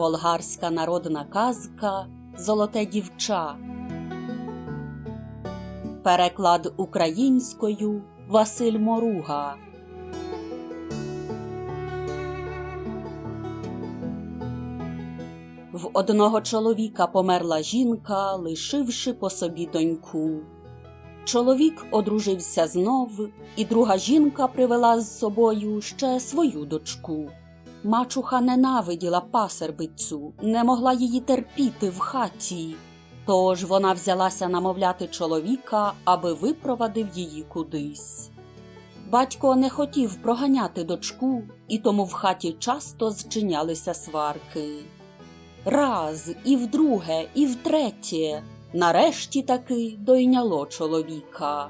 Болгарська народна казка Золоте дівча. Переклад українською Василь Моруга. В одного чоловіка померла жінка, лишивши по собі доньку. Чоловік одружився знов, і друга жінка привела з собою ще свою дочку. Мачуха ненавиділа пасербицю, не могла її терпіти в хаті. Тож вона взялася намовляти чоловіка, аби випровадив її кудись. Батько не хотів проганяти дочку, і тому в хаті часто зчинялися сварки. Раз, і вдруге, і втретє, нарешті таки дойняло чоловіка.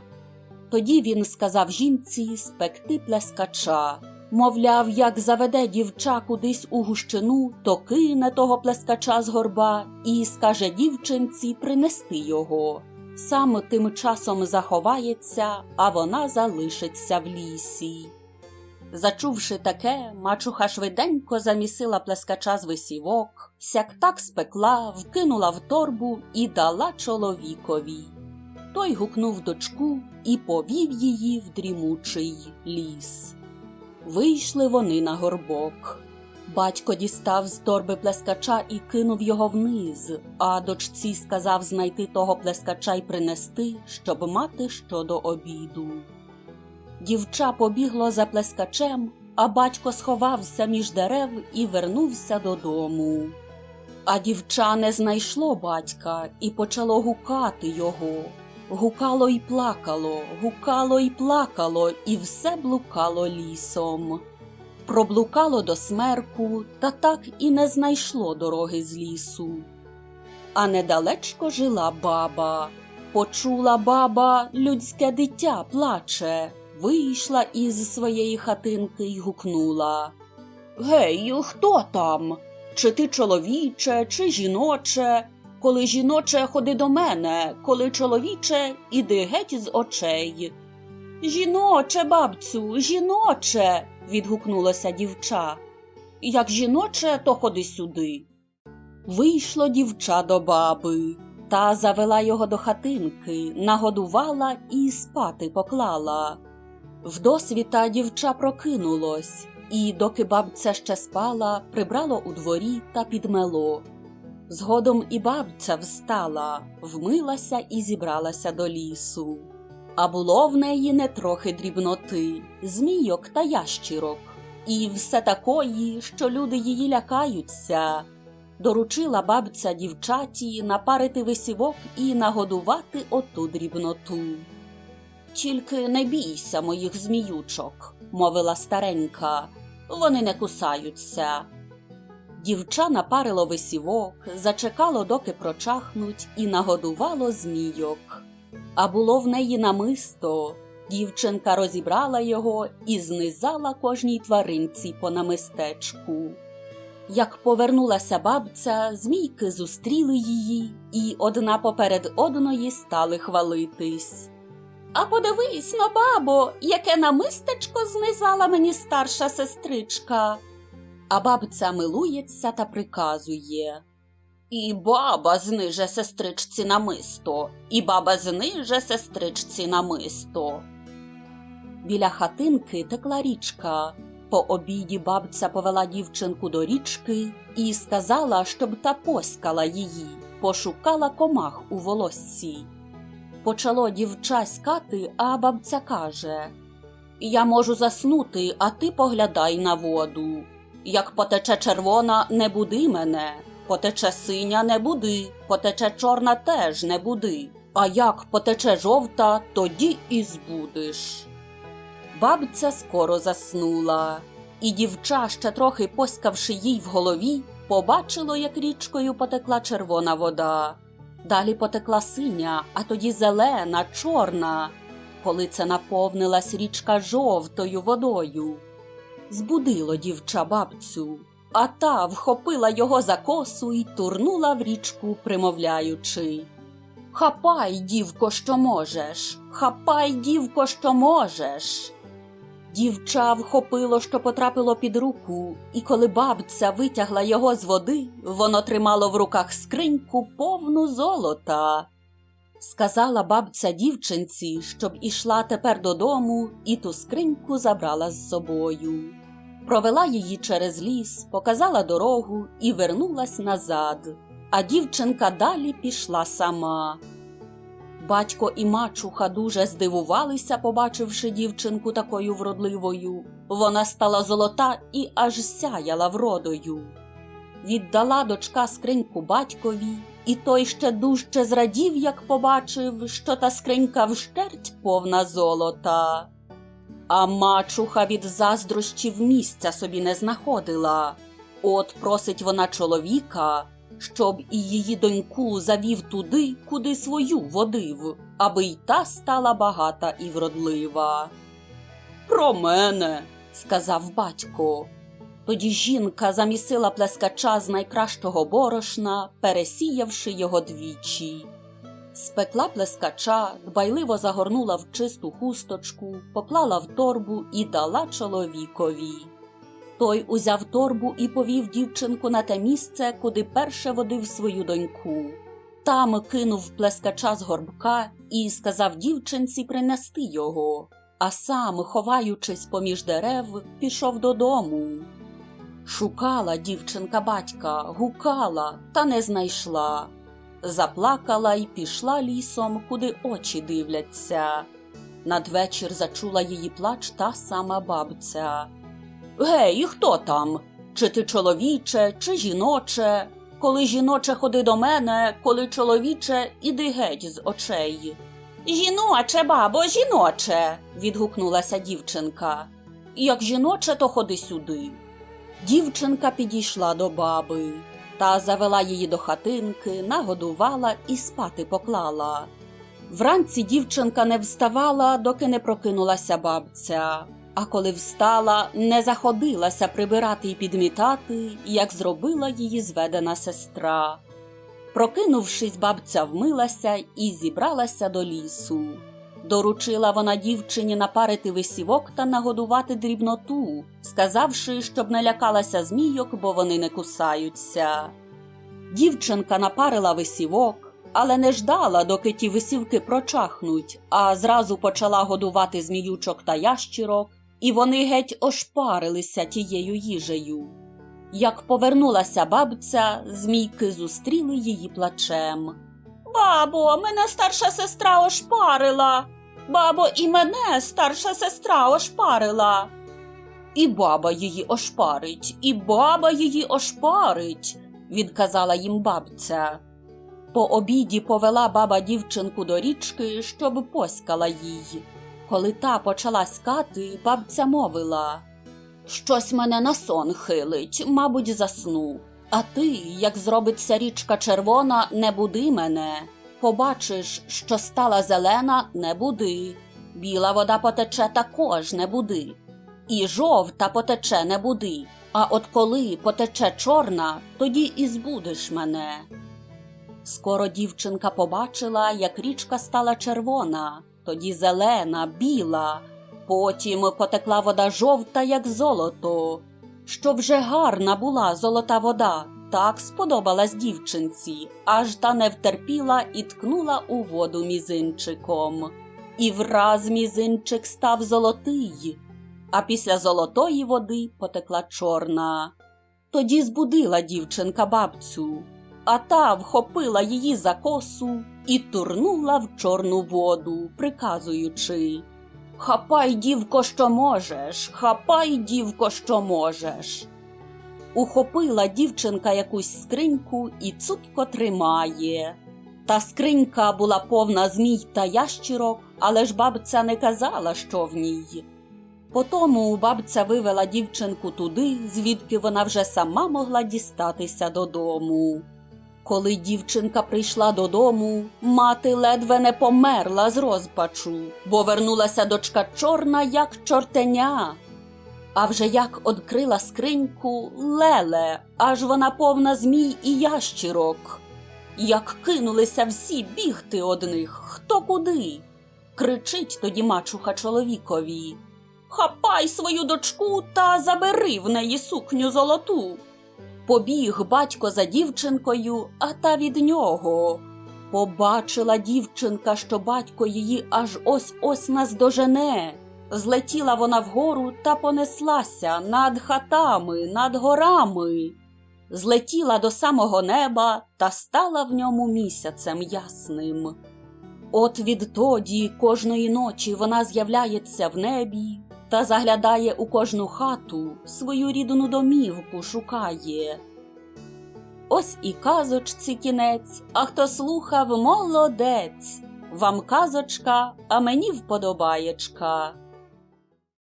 Тоді він сказав жінці спекти плескача. Мовляв, як заведе дівча кудись у гущину, то кине того плескача з горба і скаже дівчинці принести його. Сам тим часом заховається, а вона залишиться в лісі. Зачувши таке, мачуха швиденько замісила плескача з висівок, сяк так спекла, вкинула в торбу і дала чоловікові. Той гукнув дочку і повів її в дрімучий ліс. Вийшли вони на горбок. Батько дістав з торби плескача і кинув його вниз, а дочці сказав знайти того плескача й принести, щоб мати що до обіду. Дівча побігло за плескачем, а батько сховався між дерев і вернувся додому. А дівча не знайшло батька і почало гукати його. Гукало й плакало, гукало й плакало, і все блукало лісом. Проблукало до смерку, та так і не знайшло дороги з лісу. А недалечко жила баба. Почула баба, людське дитя плаче, вийшла із своєї хатинки й гукнула. Гей, хто там? Чи ти чоловіче, чи жіноче? Коли жіноче, ходи до мене, коли чоловіче, іди геть з очей. Жіноче, бабцю, жіноче. відгукнулося дівча. Як жіноче, то ходи сюди. Вийшло дівча до баби, та завела його до хатинки, нагодувала і спати поклала. Вдосвіта дівча прокинулось, і, доки бабця ще спала, прибрало у дворі та підмело. Згодом і бабця встала, вмилася і зібралася до лісу. А було в неї не трохи дрібноти, змійок та ящірок, і все такої, що люди її лякаються. Доручила бабця дівчаті напарити висівок і нагодувати оту дрібноту. Тільки не бійся моїх зміючок, мовила старенька, вони не кусаються. Дівча напарило висівок, зачекало, доки прочахнуть, і нагодувало змійок. А було в неї намисто. Дівчинка розібрала його і знизала кожній тваринці по намистечку. Як повернулася бабця, змійки зустріли її і одна поперед одної стали хвалитись. А подивись но, бабо, яке намистечко знизала мені старша сестричка. А бабця милується та приказує. І баба зниже сестричці намисто, і баба зниже сестричці намисто. Біля хатинки текла річка. По обіді бабця повела дівчинку до річки і сказала, щоб та поськала її, пошукала комах у волоссі. Почало дівча скати, а бабця каже Я можу заснути, а ти поглядай на воду. Як потече червона, не буди мене, потече синя, не буди, потече чорна теж не буди. А як потече жовта, тоді і збудеш. Бабця скоро заснула, і дівча, ще трохи поскавши їй в голові, побачило, як річкою потекла червона вода. Далі потекла синя, а тоді зелена, чорна, коли це наповнилась річка жовтою водою. Збудило дівча бабцю, а та вхопила його за косу і турнула в річку, примовляючи Хапай, дівко, що можеш, хапай, дівко, що можеш. Дівча вхопило, що потрапило під руку, і коли бабця витягла його з води, воно тримало в руках скриньку повну золота. Сказала бабця дівчинці, щоб ішла тепер додому, і ту скриньку забрала з собою. Провела її через ліс, показала дорогу і вернулась назад. А дівчинка далі пішла сама. Батько і мачуха дуже здивувалися, побачивши дівчинку такою вродливою. Вона стала золота і аж сяяла вродою. Віддала дочка скриньку батькові, і той ще дужче зрадів, як побачив, що та скринька вщерть повна золота. А мачуха від заздрощів місця собі не знаходила. От просить вона чоловіка, щоб і її доньку завів туди, куди свою водив, аби й та стала багата і вродлива. Про мене, сказав батько. Тоді жінка замісила плескача з найкращого борошна, пересіявши його двічі. Спекла плескача, дбайливо загорнула в чисту хусточку, поклала в торбу і дала чоловікові. Той узяв торбу і повів дівчинку на те місце, куди перше водив свою доньку. Там кинув плескача з горбка і сказав дівчинці принести його, а сам, ховаючись поміж дерев, пішов додому. Шукала дівчинка батька, гукала, та не знайшла. Заплакала й пішла лісом, куди очі дивляться. Надвечір зачула її плач та сама бабця. Гей, хто там? Чи ти чоловіче, чи жіноче? Коли жіноче ходи до мене, коли чоловіче, іди геть з очей. Жіноче, бабо, жіноче. відгукнулася дівчинка. Як жіноче, то ходи сюди. Дівчинка підійшла до баби та завела її до хатинки, нагодувала і спати поклала. Вранці дівчинка не вставала, доки не прокинулася бабця, а коли встала, не заходилася прибирати й підмітати, як зробила її зведена сестра. Прокинувшись, бабця вмилася і зібралася до лісу. Доручила вона дівчині напарити висівок та нагодувати дрібноту, сказавши, щоб не лякалася змійок, бо вони не кусаються. Дівчинка напарила висівок, але не ждала, доки ті висівки прочахнуть, а зразу почала годувати зміючок та ящірок, і вони геть ошпарилися тією їжею. Як повернулася бабця, змійки зустріли її плачем. Бабо, мене старша сестра ошпарила. Бабо, і мене старша сестра ошпарила. І баба її ошпарить, і баба її ошпарить, відказала їм бабця. По обіді повела баба дівчинку до річки, щоб поськала їй. Коли та почала скати, бабця мовила Щось мене на сон хилить, мабуть, засну. А ти, як зробиться річка червона, не буди мене. Побачиш, що стала зелена, не буди. Біла вода потече також не буди. І жовта потече не буди. А от коли потече чорна, тоді і збудеш мене. Скоро дівчинка побачила, як річка стала червона, тоді зелена, біла, потім потекла вода жовта, як золото. Що вже гарна була золота вода, так сподобалась дівчинці, аж та не втерпіла і ткнула у воду мізинчиком. І враз мізинчик став золотий, а після золотої води потекла чорна. Тоді збудила дівчинка бабцю, а та вхопила її за косу і турнула в чорну воду, приказуючи Хапай, дівко, що можеш, хапай, дівко, що можеш. Ухопила дівчинка якусь скриньку і цупко тримає. Та скринька була повна змій та ящірок, але ж бабця не казала, що в ній. Потому бабця вивела дівчинку туди, звідки вона вже сама могла дістатися додому. Коли дівчинка прийшла додому, мати ледве не померла з розпачу, бо вернулася дочка чорна, як чортеня. А вже як одкрила скриньку леле, аж вона повна змій і ящірок. Як кинулися всі бігти одних, хто куди. Кричить тоді мачуха чоловікові. Хапай свою дочку та забери в неї сукню золоту. Побіг батько за дівчинкою, а та від нього. Побачила дівчинка, що батько її аж ось ось наздожене. Злетіла вона вгору та понеслася над хатами, над горами. Злетіла до самого неба та стала в ньому місяцем ясним. От відтоді кожної ночі вона з'являється в небі та заглядає у кожну хату, свою рідну домівку шукає. Ось і казочці кінець, а хто слухав, молодець. Вам казочка, а мені вподобаєчка.